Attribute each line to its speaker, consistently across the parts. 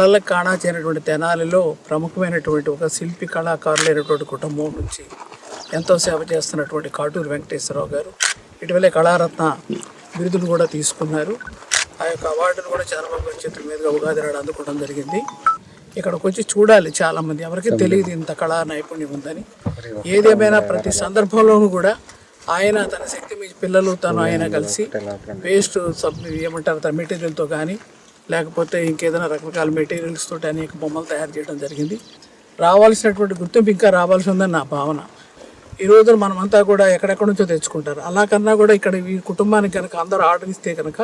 Speaker 1: కళలకు కాణాచేరినటువంటి తెనాలిలో ప్రముఖమైనటువంటి ఒక శిల్పి కళాకారులైనటువంటి కుటుంబం నుంచి ఎంతో సేవ చేస్తున్నటువంటి కాటూరు వెంకటేశ్వరరావు గారు. ఇటీవలే కళారత్న బిరుదును కూడా తీసుకున్నారు. ఆ యొక్క అవార్డును కూడా చంద్రబాబు గారి చేతుల మీదుగా ఉగాది నాడు అందుకోవడం జరిగింది. ఇక్కడికి వచ్చి చూడాలి చాలామంది. ఎవరికి తెలియదు ఇంత కళా నైపుణ్యం ఉందని. ఏదేమైనా ప్రతి సందర్భంలోనూ కూడా ఆయన తన శక్తి మీ పిల్లలు తను ఆయన కలిసి వేస్ట్ సబ్ ఏమంటారు తన మెటీరియల్తో కానీ లేకపోతే ఇంకేదైనా రకరకాల మెటీరియల్స్ తోటి అనేక బొమ్మలు తయారు చేయడం జరిగింది. రావాల్సినటువంటి గుర్తింపు ఇంకా రావాల్సి ఉందని నా భావన. ఈ రోజున మనమంతా కూడా ఎక్కడెక్కడి నుంచో తెచ్చుకుంటారు. అలా కన్నా కూడా ఇక్కడ ఈ కుటుంబానికి కనుక అందరూ ఆర్డర్ ఇస్తే కనుక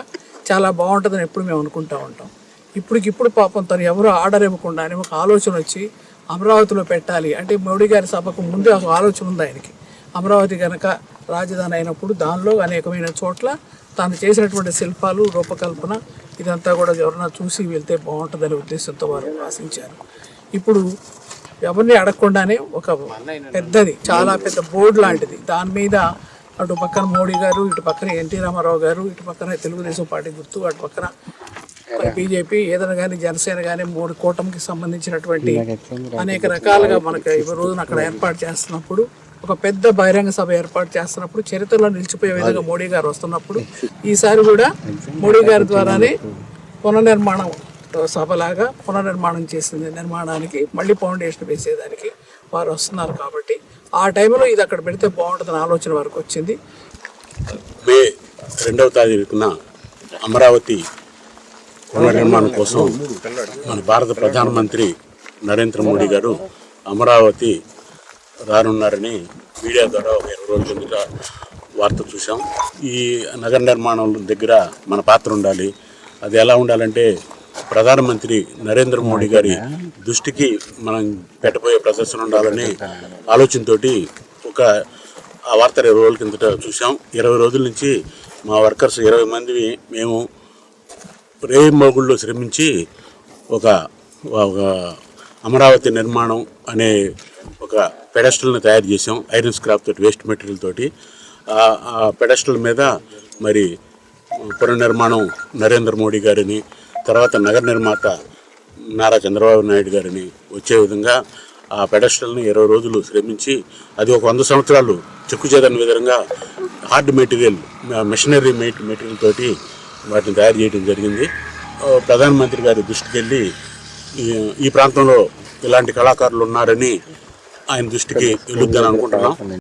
Speaker 1: చాలా బాగుంటుందని ఎప్పుడు మేము అనుకుంటా ఉంటాం. ఇప్పటికిప్పుడు పాపం తను ఎవరు ఆర్డర్ ఇవ్వకుండానే ఒక ఆలోచన వచ్చి అమరావతిలో పెట్టాలి అంటే మోడీ గారి సభకు ముందే ఒక ఆలోచన ఉంది ఆయనకి. అమరావతి కనుక రాజధాని అయినప్పుడు దానిలో అనేకమైన చోట్ల తాను చేసినటువంటి శిల్పాలు రూపకల్పన ఇదంతా కూడా ఎవరైనా చూసి వెళ్తే బాగుంటుందనే ఉద్దేశంతో వారు ఆశించారు. ఇప్పుడు ఎవరిని అడగకుండానే ఒక పెద్దది చాలా పెద్ద బోర్డు లాంటిది. దాని మీద అటు పక్కన మోడీ గారు ఇటు పక్కన ఎన్టీ రామారావు గారు ఇటు పక్కన తెలుగుదేశం పార్టీ గుర్తు అటు పక్కన బీజేపీ ఏదైనా కానీ జనసేన కానీ మూడు కూటమికి సంబంధించినటువంటి అనేక రకాలుగా మనకి ఈ రోజున అక్కడ ఏర్పాటు చేస్తున్నప్పుడు ఒక పెద్ద బహిరంగ సభ ఏర్పాటు చేస్తున్నప్పుడు చరిత్రలో నిలిచిపోయే విధంగా మోడీ గారు వస్తున్నప్పుడు ఈసారి కూడా మోడీ గారి ద్వారానే పునర్నిర్మాణం సభలాగా పునర్నిర్మాణం చేసింది నిర్మాణానికి మళ్ళీ ఫౌండేషన్ వేసేదానికి వారు వస్తున్నారు కాబట్టి ఆ టైంలో ఇది అక్కడ పెడితే బాగుంటుందని ఆలోచన వరకు వచ్చింది.
Speaker 2: మే రెండవ తారీఖున అమరావతి పునర్నిర్మాణం కోసం మన భారత ప్రధానమంత్రి నరేంద్ర మోడీ గారు అమరావతి రానున్నారని మీడియా ద్వారా ఒక ఇరవై రోజుల కిందట వార్త చూసాం ఈ నగర నిర్మాణం దగ్గర మన పాత్ర ఉండాలి. అది ఎలా ఉండాలంటే ప్రధానమంత్రి నరేంద్ర మోడీ గారి దృష్టికి మనం పెట్టబోయే ప్రదర్శన ఉండాలని ఆలోచనతోటి ఒక ఆ వార్త ఇరవై రోజుల కిందట చూసాం ఇరవై రోజుల నుంచి మా వర్కర్స్ ఇరవై మంది మేము రేమోగుల్లో శ్రమించి ఒక ఒక అమరావతి నిర్మాణం అనే ఒక పెడస్టల్ని తయారు చేసాం ఐరన్ స్క్రాప్ తోటి వేస్ట్ మెటీరియల్ తోటి. ఆ- పెడస్టల్ మీద మరి పునర్నిర్మాణం నరేంద్ర మోడీ గారిని తర్వాత నగర నిర్మాత నారా చంద్రబాబు నాయుడు గారిని వచ్చే విధంగా ఆ పెడస్టల్ని ఇరవై రోజులు శ్రమించి అది ఒక వంద సంవత్సరాలు చెక్కు చేదని విధంగా హార్డ్ మెటీరియల్ మెషినరీ మెటీరియల్ తోటి వాటిని తయారు చేయడం జరిగింది. ప్రధానమంత్రి గారి దృష్టికి వెళ్ళి ఈ ప్రాంతంలో ఇలాంటి కళాకారులు ఉన్నారని ఆయన దృష్టికి వెళ్ళొద్దని అనుకుంటున్నాం